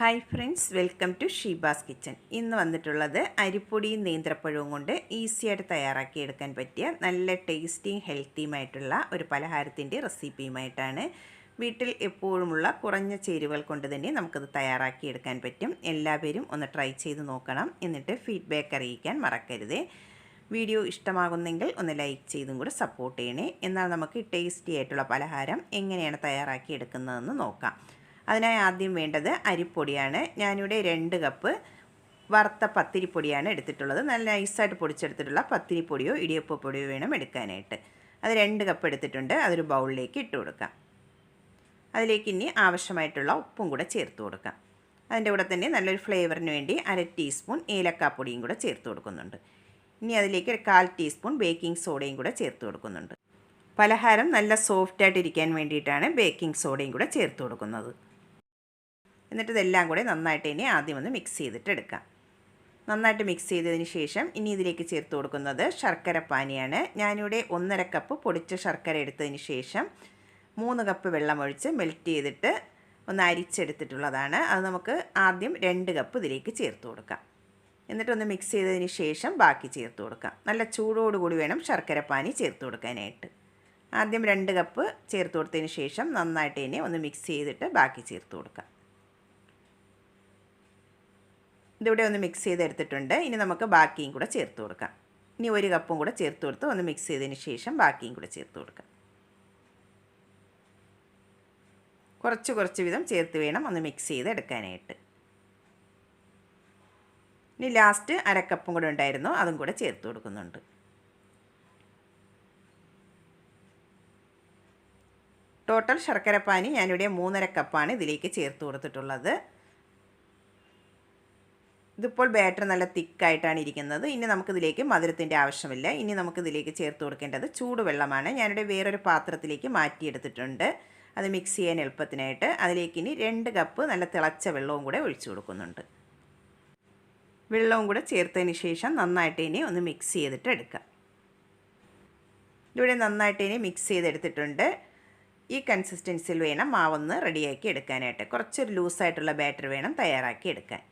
Hi friends welcome to Sheeba's kitchen ഇന്ന് വന്നിട്ടുള്ളത് അരിപ്പൊടിയും നേന്ത്രപ്പഴവും കൊണ്ട് ഈസിയായിട്ട് തയ്യാറാക്കിയെടുക്കാൻ പറ്റിയ നല്ല ടേസ്റ്റിയും ഹെൽത്തിയുമായിട്ടുള്ള ഒരു പലഹാരത്തിന്റെ റെസിപ്പിയുമായിട്ടാണ് വീട്ടിൽ എപ്പോഴുമുള്ള കുറഞ്ഞ ചേരുവകൾ കൊണ്ട് തന്നെ നമുക്കത് തയ്യാറാക്കിയെടുക്കാൻ പറ്റും. എല്ലാവരും ഒന്ന് ട്രൈ ചെയ്ത് നോക്കണം. എന്നിട്ട് ഫീഡ്ബാക്ക് അറിയിക്കാൻ മറക്കരുത്. വീഡിയോ ഇഷ്ടമാകുന്നെങ്കിൽ ഒന്ന് ലൈക്ക് ചെയ്തും കൂടെ സപ്പോർട്ട് ചെയ്യണേ. എന്നാൽ നമുക്ക് ടേസ്റ്റി ആയിട്ടുള്ള പലഹാരം എങ്ങനെയാണ് തയ്യാറാക്കിയെടുക്കുന്നതെന്ന് നോക്കാം. അതിനായി ആദ്യം വേണ്ടത് അരിപ്പൊടിയാണ്. ഞാനിവിടെ രണ്ട് കപ്പ് വറുത്ത പത്തിരിപ്പൊടിയാണ് എടുത്തിട്ടുള്ളത്. നല്ല നൈസായിട്ട് പൊടിച്ചെടുത്തിട്ടുള്ള പത്തിരിപ്പൊടിയോ ഇടിയപ്പ പൊടിയോ വേണം എടുക്കാനായിട്ട്. അത് രണ്ട് കപ്പ് എടുത്തിട്ടുണ്ട്. അതൊരു ബൗളിലേക്ക് ഇട്ട് കൊടുക്കാം. അതിലേക്ക് ഇനി ആവശ്യമായിട്ടുള്ള ഉപ്പും കൂടെ ചേർത്ത് കൊടുക്കാം. അതിന്റെ കൂടെ തന്നെ നല്ലൊരു ഫ്ലേവറിന് വേണ്ടി അര ടീസ്പൂൺ ഏലക്കാപ്പൊടിയും കൂടെ ചേർത്ത് കൊടുക്കുന്നുണ്ട്. ഇനി അതിലേക്ക് ഒരു കാൽ ടീസ്പൂൺ ബേക്കിംഗ് സോഡയും കൂടെ ചേർത്ത് കൊടുക്കുന്നുണ്ട്. പലഹാരം നല്ല സോഫ്റ്റായിട്ട് ഇരിക്കാൻ വേണ്ടിയിട്ടാണ് ബേക്കിംഗ് സോഡയും കൂടെ ചേർത്ത് കൊടുക്കുന്നത്. എന്നിട്ട് ഇതെല്ലാം കൂടെ നന്നായിട്ട് ഇനി ആദ്യം ഒന്ന് മിക്സ് ചെയ്തിട്ട് എടുക്കാം. നന്നായിട്ട് മിക്സ് ചെയ്തതിന് ശേഷം ഇനി ഇതിലേക്ക് ചേർത്ത് കൊടുക്കുന്നത് ശർക്കര പാനിയാണ്. ഞാനിവിടെ ഒന്നര കപ്പ് പൊടിച്ച ശർക്കര എടുത്തതിന് ശേഷം മൂന്ന് കപ്പ് വെള്ളമൊഴിച്ച് മെൽറ്റ് ചെയ്തിട്ട് ഒന്ന് അരിച്ചെടുത്തിട്ടുള്ളതാണ്. അത് നമുക്ക് ആദ്യം രണ്ട് കപ്പ് ഇതിലേക്ക് ചേർത്ത് കൊടുക്കാം. എന്നിട്ടൊന്ന് മിക്സ് ചെയ്തതിന് ശേഷം ബാക്കി ചേർത്ത് കൊടുക്കാം. നല്ല ചൂടോടുകൂടി വേണം ശർക്കര പാനി ചേർത്ത് കൊടുക്കാനായിട്ട്. ആദ്യം രണ്ട് കപ്പ് ചേർത്ത് കൊടുത്തതിന് ശേഷം നന്നായിട്ട് ഇനി ഒന്ന് മിക്സ് ചെയ്തിട്ട് ബാക്കി ചേർത്ത് കൊടുക്കാം. ഇതിവിടെ ഒന്ന് മിക്സ് ചെയ്തെടുത്തിട്ടുണ്ട്. ഇനി നമുക്ക് ബാക്കിയും കൂടെ ചേർത്ത് കൊടുക്കാം. ഇനി ഒരു കപ്പും കൂടെ ചേർത്ത് കൊടുത്ത് ഒന്ന് മിക്സ് ചെയ്തതിന് ശേഷം ബാക്കിയും കൂടെ ചേർത്ത് കൊടുക്കാം. കുറച്ച് കുറച്ച് വിധം ചേർത്ത് വേണം ഒന്ന് മിക്സ് ചെയ്ത് എടുക്കാനായിട്ട് ഇനി ലാസ്റ്റ് അരക്കപ്പും കൂടെ ഉണ്ടായിരുന്നു. അതും കൂടെ ചേർത്ത് കൊടുക്കുന്നുണ്ട്. ടോട്ടൽ ശർക്കരപ്പാനി ഞാനിവിടെ മൂന്നര കപ്പാണ് ഇതിലേക്ക് ചേർത്ത് കൊടുത്തിട്ടുള്ളത്. ഇതിപ്പോൾ ബാറ്റർ നല്ല തിക്കായിട്ടാണ് ഇരിക്കുന്നത്. ഇനി നമുക്കിതിലേക്ക് മധുരത്തിന്റെ ആവശ്യമില്ല. ഇനി നമുക്കിതിലേക്ക് ചേർത്ത് കൊടുക്കേണ്ടത് ചൂടുവെള്ളമാണ്. ഞാനിവിടെ വേറൊരു പാത്രത്തിലേക്ക് മാറ്റിയെടുത്തിട്ടുണ്ട്. അത് മിക്സ് ചെയ്യാൻ എളുപ്പത്തിനായിട്ട്. അതിലേക്ക് ഇനി രണ്ട് കപ്പ് നല്ല തിളച്ച വെള്ളവും കൂടെ ഒഴിച്ചു കൊടുക്കുന്നുണ്ട്. വെള്ളവും കൂടെ ചേർത്തതിന് ശേഷം നന്നായിട്ട് ഇനി ഒന്ന് മിക്സ് ചെയ്തിട്ട് എടുക്കാം. ഇവിടെ നന്നായിട്ട് ഇനി മിക്സ് ചെയ്തെടുത്തിട്ടുണ്ട്. ഈ കൺസിസ്റ്റൻസിയിൽ വേണം മാവൊന്ന് റെഡിയാക്കി എടുക്കാനായിട്ട്. കുറച്ചൊരു ലൂസായിട്ടുള്ള ബാറ്റർ വേണം തയ്യാറാക്കി എടുക്കാൻ.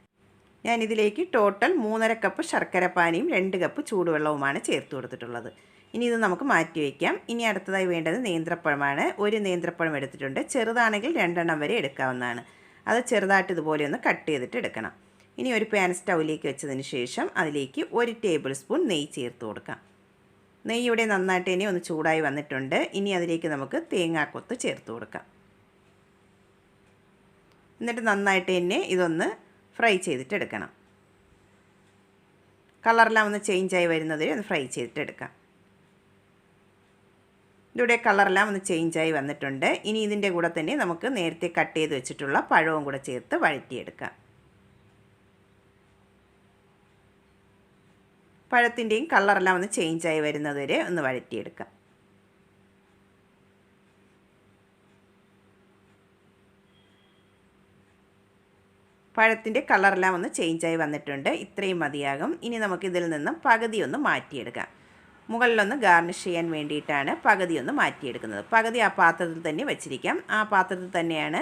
ഞാൻ ഇതിലേക്ക് ടോട്ടൽ മൂന്നര കപ്പ് ശർക്കര പാനിയും രണ്ട് കപ്പ് ചൂടുവെള്ളവുമാണ് ചേർത്ത് കൊടുത്തിട്ടുള്ളത്. ഇനി ഇത് നമുക്ക് മാറ്റി വയ്ക്കാം ഇനി അടുത്തതായി വേണ്ടത് നേന്ത്രപ്പഴമാണ്. ഒരു നേന്ത്രപ്പഴം എടുത്തിട്ടുണ്ട്. ചെറുതാണെങ്കിൽ രണ്ടെണ്ണം വരെ എടുക്കാവുന്നതാണ്. അത് ചെറുതായിട്ട് ഇതുപോലെ ഒന്ന് കട്ട് ചെയ്തിട്ട് എടുക്കണം. ഇനി ഒരു പാൻ സ്റ്റൗവിലേക്ക് വെച്ചതിന് ശേഷം അതിലേക്ക് ഒരു ടേബിൾ സ്പൂൺ നെയ്യ് ചേർത്ത് കൊടുക്കാം. നെയ്യ് ഇവിടെ നന്നായിട്ട് ഇനി ഒന്ന് ചൂടായി വന്നിട്ടുണ്ട്. ഇനി അതിലേക്ക് നമുക്ക് തേങ്ങാക്കൊത്ത് ചേർത്ത് കൊടുക്കാം. എന്നിട്ട് നന്നായിട്ട് തന്നെ ഇതൊന്ന് ഫ്രൈ ചെയ്തിട്ട് എടുക്കണം കളറെല്ലാം ഒന്ന് ചേഞ്ചായി വരുന്നത് ഒന്ന് ഫ്രൈ ചെയ്തിട്ട് എടുക്കാം ഇതിവിടെ കളറെല്ലാം ഒന്ന് ചേഞ്ചായി വന്നിട്ടുണ്ട്. ഇനി ഇതിന്റെ കൂടെ തന്നെ നമുക്ക് നേരത്തെ കട്ട് ചെയ്ത് വെച്ചിട്ടുള്ള പഴവും കൂടെ ചേർത്ത് വഴറ്റിയെടുക്കാം. പഴത്തിന്റെയും കളറെല്ലാം ഒന്ന് ചേഞ്ചായി വരുന്നത് വരെ ഒന്ന് വഴറ്റിയെടുക്കാം. പഴത്തിന്റെ കളറെല്ലാം ഒന്ന് ചേഞ്ചായി വന്നിട്ടുണ്ട്. ഇത്രയും മതിയാകും. ഇനി നമുക്കിതിൽ നിന്നും പകുതി ഒന്ന് മാറ്റിയെടുക്കാം. മുകളിലൊന്ന് ഗാർണിഷ് ചെയ്യാൻ വേണ്ടിയിട്ടാണ് പകുതി ഒന്ന് മാറ്റിയെടുക്കുന്നത്. പകുതി ആ പാത്രത്തിൽ തന്നെ വെച്ചിരിക്കാം. ആ പാത്രത്തിൽ തന്നെയാണ്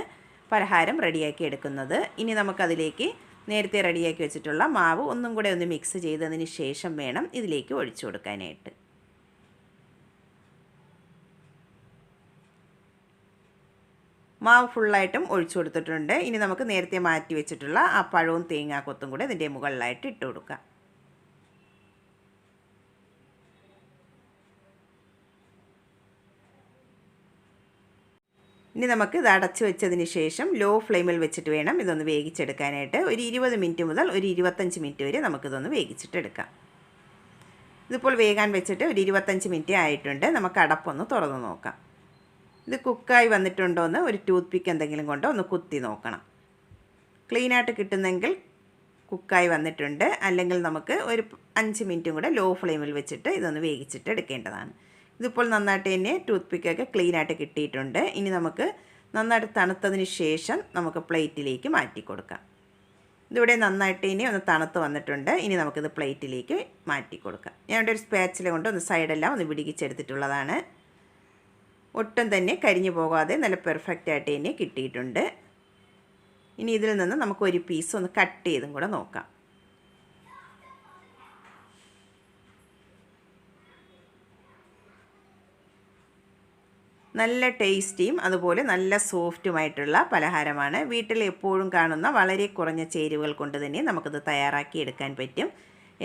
പലഹാരം റെഡിയാക്കി എടുക്കുന്നത്. ഇനി നമുക്കതിലേക്ക് നേരത്തെ റെഡിയാക്കി വെച്ചിട്ടുള്ള മാവ് ഒന്നും കൂടെ ഒന്ന് മിക്സ് ചെയ്തതിന് ശേഷം വേണം ഇതിലേക്ക് ഒഴിച്ചു കൊടുക്കാനായിട്ട്. മാവ് ഫുള്ളായിട്ടും ഒഴിച്ചു കൊടുത്തിട്ടുണ്ട്. ഇനി നമുക്ക് നേരത്തെ മാറ്റി വെച്ചിട്ടുള്ള ആ പഴവും തേങ്ങാക്കൊത്തും കൂടെ ഇതിന്റെ മുകളിലായിട്ട് ഇട്ട് കൊടുക്കാം. ഇനി നമുക്ക് ഇത് അടച്ചു വെച്ചതിന് ശേഷം ലോ ഫ്ലെയിമിൽ വെച്ചിട്ട് വേണം ഇതൊന്ന് വേഗിച്ചെടുക്കാനായിട്ട് ഒരു ഇരുപത് മിനിറ്റ് മുതൽ ഒരു ഇരുപത്തഞ്ച് മിനിറ്റ് വരെ നമുക്കിതൊന്ന് വേവിച്ചിട്ടെടുക്കാം ഇതിപ്പോൾ വേഗാൻ വെച്ചിട്ട് ഒരു ഇരുപത്തഞ്ച് മിനിറ്റ് ആയിട്ടുണ്ട്. നമുക്ക് അടപ്പൊന്ന് തുറന്ന് നോക്കാം. ഇത് കുക്കായി വന്നിട്ടുണ്ടോ എന്ന് ഒരു ടൂത്ത് പിക്ക് എന്തെങ്കിലും കൊണ്ടോ ഒന്ന് കുത്തി നോക്കണം. ക്ലീനായിട്ട് കിട്ടുന്നെങ്കിൽ കുക്കായി വന്നിട്ടുണ്ട്. അല്ലെങ്കിൽ നമുക്ക് ഒരു അഞ്ച് മിനിറ്റും കൂടെ ലോ ഫ്ലെയിമിൽ വെച്ചിട്ട് ഇതൊന്ന് വേവിച്ചിട്ട് എടുക്കേണ്ടതാണ്. ഇതിപ്പോൾ നന്നായിട്ട് തന്നെ ടൂത്ത് പിക്കൊക്കെ ക്ലീനായിട്ട് കിട്ടിയിട്ടുണ്ട്. ഇനി നമുക്ക് നന്നായിട്ട് തണുത്തതിന് ശേഷം നമുക്ക് പ്ലേറ്റിലേക്ക് മാറ്റി കൊടുക്കാം. ഇതിവിടെ നന്നായിട്ട് ഇനി ഒന്ന് തണുത്ത് വന്നിട്ടുണ്ട്. ഇനി നമുക്കിത് പ്ലേറ്റിലേക്ക് മാറ്റി കൊടുക്കാം. ഞാനിവിടെ ഒരു സ്പാച്ചില കൊണ്ട് ഒന്ന് സൈഡെല്ലാം ഒന്ന് വിടികിച്ചെടുത്തിട്ടുള്ളതാണ്. ഒട്ടും തന്നെ കരിഞ്ഞു പോകാതെ നല്ല പെർഫെക്റ്റ് ആയിട്ട് തന്നെ കിട്ടിയിട്ടുണ്ട്. ഇനി ഇതിൽ നിന്ന് നമുക്ക് ഒരു പീസ് ഒന്ന് കട്ട് ചെയ്തും കൂടെ നോക്കാം. നല്ല ടേസ്റ്റിയും അതുപോലെ നല്ല സോഫ്റ്റുമായിട്ടുള്ള പലഹാരമാണ്. വീട്ടിൽ എപ്പോഴും കാണുന്ന വളരെ കുറഞ്ഞ ചേരുവകൾ കൊണ്ട് തന്നെ നമുക്കത് തയ്യാറാക്കി എടുക്കാൻ പറ്റും.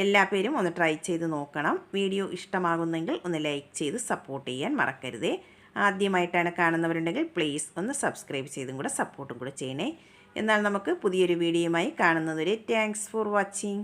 എല്ലാ പേരും ഒന്ന് ട്രൈ ചെയ്ത് നോക്കണം. വീഡിയോ ഇഷ്ടമാകുന്നെങ്കിൽ ഒന്ന് ലൈക്ക് ചെയ്ത് സപ്പോർട്ട് ചെയ്യാൻ മറക്കരുതേ. ആദ്യമായിട്ടാണ് കാണുന്നവരുണ്ടെങ്കിൽ പ്ലീസ് ഒന്ന് സബ്സ്ക്രൈബ് ചെയ്തും കൂടെ സപ്പോർട്ടും കൂടെ ചെയ്യണേ. എന്നാൽ നമുക്ക് പുതിയൊരു വീഡിയോയുമായി കാണുന്നതുവരെ താങ്ക്സ് ഫോർ വാച്ചിങ്